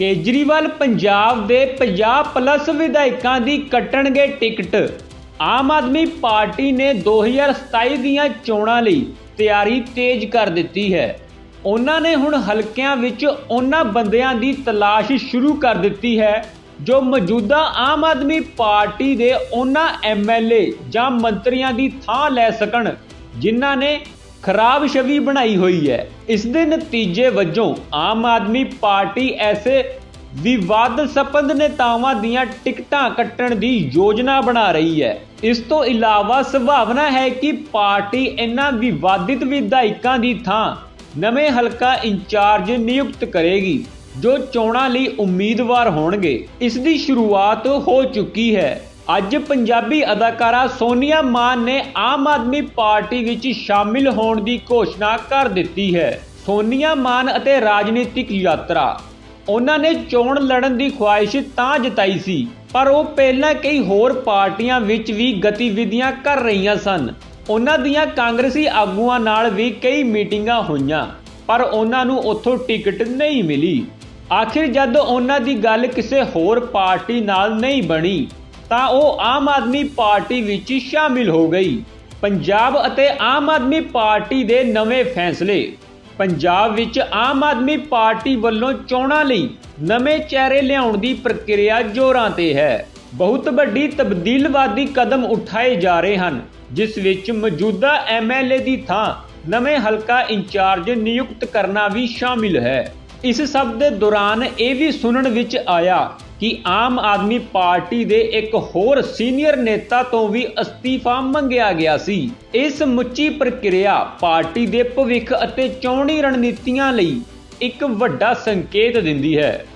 ਕੇਜਰੀਵਾਲ ਪੰਜਾਬ ਦੇ 50 ਪਲੱਸ ਵਿਧਾਇਕਾਂ ਦੀ ਕੱਟਣਗੇ ticket. Aam Aadmi party ਨੇ 2027 ਦੀਆਂ ਚੋਣਾਂ ਲਈ ਤਿਆਰੀ ਤੇਜ਼ ਕਰ ਦਿੱਤੀ ਹੈ। ਉਹਨਾਂ ਨੇ ਹੁਣ ਹਲਕਿਆਂ ਵਿੱਚ ਉਹਨਾਂ ਬੰਦਿਆਂ ਦੀ ਤਲਾਸ਼ ਸ਼ੁਰੂ ਕਰ ਦਿੱਤੀ ਹੈ, ਜੋ ਮੌਜੂਦਾ ਆਮ ਆਦਮੀ ਪਾਰਟੀ ਦੇ ਉਹਨਾਂ ਐਮਐਲਏ ਜਾਂ ਮੰਤਰੀਆਂ ਦੀ ਥਾਂ ਲੈ ਸਕਣ, ਜਿਨ੍ਹਾਂ ਨੇ ਖਰਾਬ ਛਵੀ ਬਣਾਈ ਹੋਈ ਹੈ। ਇਸ ਦੇ ਨਤੀਜੇ ਵਜੋਂ ਆਮ ਆਦਮੀ ਪਾਰਟੀ ਐਸੇ ਵਿਵਾਦ ਸੰਪੰਨ ਨੇਤਾਵਾਂ ਦੀਆਂ ਟਿਕਟਾਂ ਕੱਟਣ ਦੀ ਯੋਜਨਾ ਬਣਾ ਰਹੀ ਹੈ। ਇਸ ਤੋਂ ਇਲਾਵਾ ਸੰਭਾਵਨਾ ਹੈ ਕਿ ਪਾਰਟੀ ਇਹਨਾਂ ਵਿਵਾਦਿਤ ਵਿਧਾਇਕਾਂ ਦੀ ਥਾਂ ਨਵੇਂ ਹਲਕਾ ਇੰਚਾਰਜ ਨਿਯੁਕਤ ਕਰੇਗੀ, ਜੋ ਚੋਣਾਂ ਲਈ ਉਮੀਦਵਾਰ ਹੋਣਗੇ। ਇਸ ਦੀ ਸ਼ੁਰੂਆਤ ਹੋ ਚੁੱਕੀ ਹੈ। ਅੱਜ ਪੰਜਾਬੀ ਅਦਾਕਾਰਾ ਸੋਨੀਆ ਮਾਨ ਨੇ ਆਮ ਆਦਮੀ ਪਾਰਟੀ ਵਿੱਚ ਸ਼ਾਮਿਲ ਹੋਣ ਦੀ ਘੋਸ਼ਣਾ ਕਰ ਦਿੱਤੀ ਹੈ। ਸੋਨੀਆ ਮਾਨ ਅਤੇ ਰਾਜਨੀਤਿਕ ਯਾਤਰਾ। ਉਹਨਾਂ ਨੇ ਚੋਣ ਲੜਨ ਦੀ ਖੁਆਇਸ਼ ਤਾਂ ਜਤਾਈ ਸੀ, ਪਰ ਉਹ ਪਹਿਲਾਂ ਕਈ ਹੋਰ ਪਾਰਟੀਆਂ ਵਿੱਚ ਵੀ ਗਤੀਵਿਧੀਆਂ ਕਰ ਰਹੀਆਂ ਸਨ। ਉਹਨਾਂ ਦੀਆਂ ਕਾਂਗਰਸੀ ਆਗੂਆਂ ਨਾਲ ਵੀ ਕਈ ਮੀਟਿੰਗਾਂ ਹੋਈਆਂ, ਪਰ ਉਹਨਾਂ ਨੂੰ ਉੱਥੋਂ ਟਿਕਟ ਨਹੀਂ ਮਿਲੀ। ਆਖਿਰ ਜਦ ਉਹਨਾਂ ਦੀ ਗੱਲ ਕਿਸੇ ਹੋਰ ਪਾਰਟੀ ਨਾਲ ਨਹੀਂ ਬਣੀ ਤਾਂ ਉਹ ਆਮ ਆਦਮੀ ਪਾਰਟੀ ਵਿੱਚ ਸ਼ਾਮਿਲ ਹੋ ਗਈ। ਪੰਜਾਬ ਅਤੇ ਆਮ ਆਦਮੀ ਪਾਰਟੀ ਦੇ ਨਵੇਂ ਫੈਸਲੇ। ਪੰਜਾਬ ਵਿੱਚ ਆਮ ਆਦਮੀ ਪਾਰਟੀ ਵੱਲੋਂ ਚੋਣਾਂ ਲਈ ਨਵੇਂ ਚਿਹਰੇ ਲਿਆਉਣ ਦੀ ਪ੍ਰਕਿਰਿਆ ਜ਼ੋਰਾਂ ਤੇ ਹੈ। ਬਹੁਤ ਵੱਡੀ ਤਬਦੀਲਵਾਦੀ ਕਦਮ ਉਠਾਏ ਜਾ ਰਹੇ ਹਨ, ਜਿਸ ਵਿੱਚ ਮੌਜੂਦਾ ਐਮਐਲਏ ਦੀ ਥਾਂ ਨਵੇਂ ਹਲਕਾ ਇੰਚਾਰਜ ਨਿਯੁਕਤ ਕਰਨਾ ਵੀ ਸ਼ਾਮਿਲ ਹੈ। ਇਸ ਸਭ ਦੇ ਦੌਰਾਨ ਇਹ ਵੀ ਸੁਣਨ ਵਿੱਚ ਆਇਆ ਕਿ ਆਮ ਆਦਮੀ ਪਾਰਟੀ ਦੇ ਇੱਕ ਹੋਰ ਸੀਨੀਅਰ ਨੇਤਾ ਤੋਂ ਵੀ ਅਸਤੀਫਾ ਮੰਗਿਆ ਗਿਆ ਸੀ। ਇਸ ਮੁੱਚੀ ਪ੍ਰਕਿਰਿਆ ਪਾਰਟੀ ਦੇ ਭਵਿੱਖ ਅਤੇ ਚੋਣੀ ਰਣਨੀਤੀਆਂ ਲਈ ਇੱਕ ਵੱਡਾ ਸੰਕੇਤ ਦਿੰਦੀ ਹੈ।